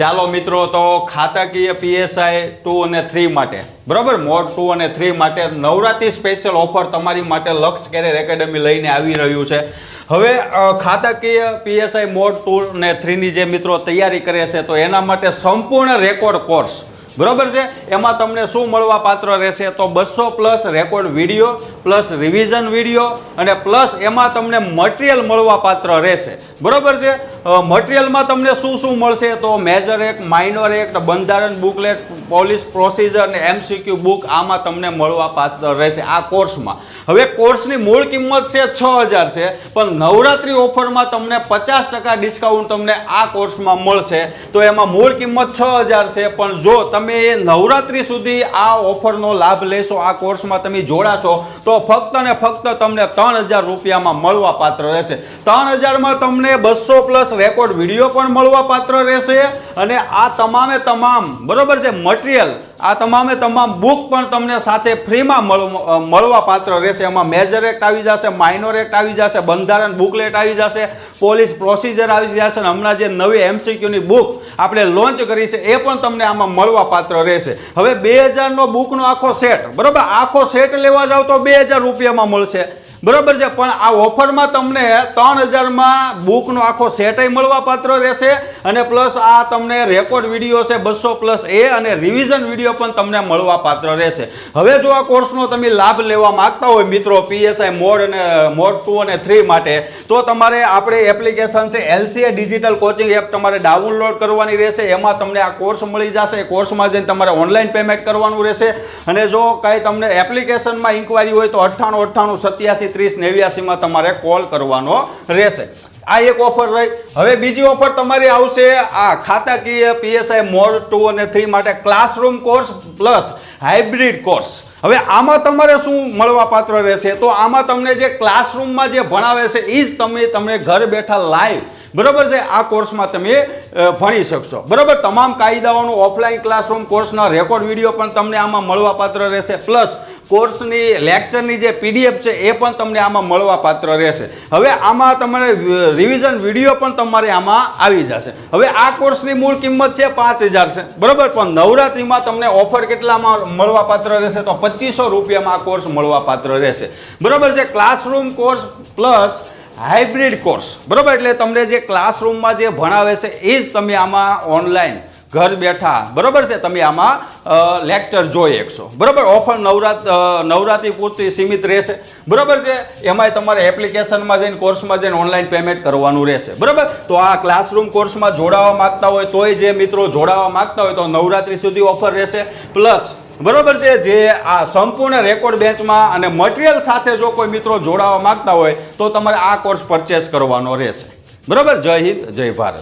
ચાલો મિત્રો, તો ખાતાકીય પીએસઆઈ ટુ અને થ્રી માટે. બરાબર? મોડ ટુ અને થ્રી માટે નવરાત્રી સ્પેશિયલ ઓફર તમારી માટે લક્ષ કેરિયર એકેડમી લઈને આવી રહ્યું છે. હવે ખાતાકીય પીએસઆઈ મોડ ટુ અને થ્રીની જે મિત્રો તૈયારી કરે છે, તો એના માટે સંપૂર્ણ રેકોર્ડ કોર્સ બરોબર છે? એમાં તમને શું મળવા પાત્ર રહેશે? તો બસો plus record video plus revision video અને પ્લસ એમાં તમને મટીરિયલ મળવા પાત્ર રહેશે. બરોબર છે? મટીરિયલમાં તમને શું શું મળશે? તો મેજર એક માઇનોર એક બંધારણ બુકલેટ પોલીસ પ્રોસિજર અને એમસીક્યુ બુક આમાં તમને મળવા પાત્ર રહેશે આ કોર્સમાં હવે કોર્સની મૂળ કિંમત છે છ હજાર છે, પણ નવરાત્રી ઓફરમાં તમને પચાસ ટકા ડિસ્કાઉન્ટ તમને આ કોર્સમાં મળશે. તો એમાં મૂળ કિંમત છ હજાર છે, પણ જો તમે એ નવરાત્રી સુધી આ ઓફરનો લાભ લેશો, આ કોર્સમાં તમે જોડાશો, તો ફક્ત ને ફક્ત તમને ત્રણ હજાર રૂપિયામાં મળવા પાત્ર રહેશે. ત્રણ હજારમાં તમને બસો પ્લસ રેકોર્ડ વીડિયો પણ મળવા પાત્ર રહેશે અને આ તમામે તમામ, બરોબર છે, મટીરિયલ, આ તમામે તમામ બુક પણ તમને સાથે ફ્રીમાં મળવા પાત્ર રહેશે. એમાં મેજર એક્ટ આવી જશે, માઇનોર એક્ટ આવી જશે, બંધારણ બુકલેટ આવી જશે, પોલીસ પ્રોસિજર આવી જશે અને હમણાં જે નવી એમસીક્યુની બુક આપણે લોન્ચ કરી છે, એ પણ તમને આમાં મળવા પાત્ર રહેશે. હવે બે હજારનો બુકનો આખો સેટ, બરોબર? આખો સેટ લેવા જાવ તો બે હજાર રૂપિયામાં મળશે. બરોબર છે, પણ આ ઓફરમાં તમને ત્રણ હજારમાં બુકનો આખો સેટય મળવા પાત્ર રહેશે અને પ્લસ આ તમને રેકોર્ડ વીડિયો છે, બસો પ્લસ એ અને રિવિઝન વીડિયો પણ તમને મળવા પાત્ર રહેશે. હવે જો આ કોર્સનો તમે લાભ લેવા માંગતા હોય મિત્રો પીએસઆઈ મોડ અને મોડ ટુ અને થ્રી માટે, તો તમારે આપણે એપ્લિકેશન છે એલસીએ ડિજિટલ કોચિંગ એપ તમારે ડાઉનલોડ કરવાની રહેશે. એમાં તમને આ કોર્સ મળી જશે. કોર્સમાં જઈને તમારે ઓનલાઈન પેમેન્ટ કરવાનું રહેશે. અને જો કાંઈ તમને એપ્લિકેશનમાં ઇન્કવાયરી હોય તો અઠ્ઠાણું અઠ્ઠાણું સત્યાસી ત્રીસ નેવ્યાસીમાં તમારે કોલ કરવાનો રહેશે. આ એક ઓફર રહી. હવે બીજી ઓફર તમારી આવશે આ ખાતાકીય પીએસઆઈ મોડ ટુ અને થ્રી માટે classroom course plus hybrid course હવે આમાં તમારે શું મળવા પાત્ર રહેશે? તો આમાં તમને જે ક્લાસરૂમમાં જે ભણાવે છે એ જ તમે તમને ઘર બેઠા લાઈવ બરોબર છે? આ કોર્સમાં તમે ભણી શકશો. બરોબર? તમામ કાયદાઓનું ઓફલાઈન ક્લાસરૂમ કોર્સના રેકોર્ડ વીડિયો પણ તમને આમાં મળવા પાત્ર રહેશે. પ્લસ કોર્સની લેક્ચરની જે પીડીએફ છે, એ પણ તમને આમાં મળવા પાત્ર રહેશે. હવે આમાં તમારે રિવિઝન વીડિયો પણ તમારે આમાં આવી જશે. હવે આ કોર્સની મૂળ કિંમત છે પાંચ હજાર છે. બરાબર? પણ નવરાત્રિમાં તમને ઓફર કેટલામાં મળવા પાત્ર રહેશે? તો પચીસો રૂપિયામાં આ કોર્સ મળવા પાત્ર રહેશે. બરાબર છે? Classroom course plus hybrid course બરાબર? એટલે તમને જે ક્લાસરૂમમાં જે ભણાવે છે, એ જ તમે આમાં ઓનલાઈન ઘર બેઠા. બરોબર છે તમે આમાં લેક્ચર જોઈ શકશો બરોબર? ઓફર નવરાત નવરાત્રિ પૂરતી સીમિત રહેશે. બરોબર છે? એમાંય તમારે એપ્લિકેશનમાં જઈને કોર્સમાં જઈને ઓનલાઈન પેમેન્ટ કરવાનું રહેશે. બરોબર? તો આ ક્લાસરૂમ કોર્સમાં જોડાવા માંગતા હોય, તોય જે મિત્રો જોડાવા માંગતા હોય, તો નવરાત્રી સુધી ઓફર રહેશે. પ્લસ, બરોબર છે? જે આ સંપૂર્ણ રેકોર્ડ બેન્ચમાં અને મટીરિયલ સાથે જો કોઈ મિત્રો જોડાવા માંગતા હોય, તો તમારે આ કોર્સ પરચેસ કરવાનો રહેશે. બરાબર? જય હિન્દ, જય ભારત.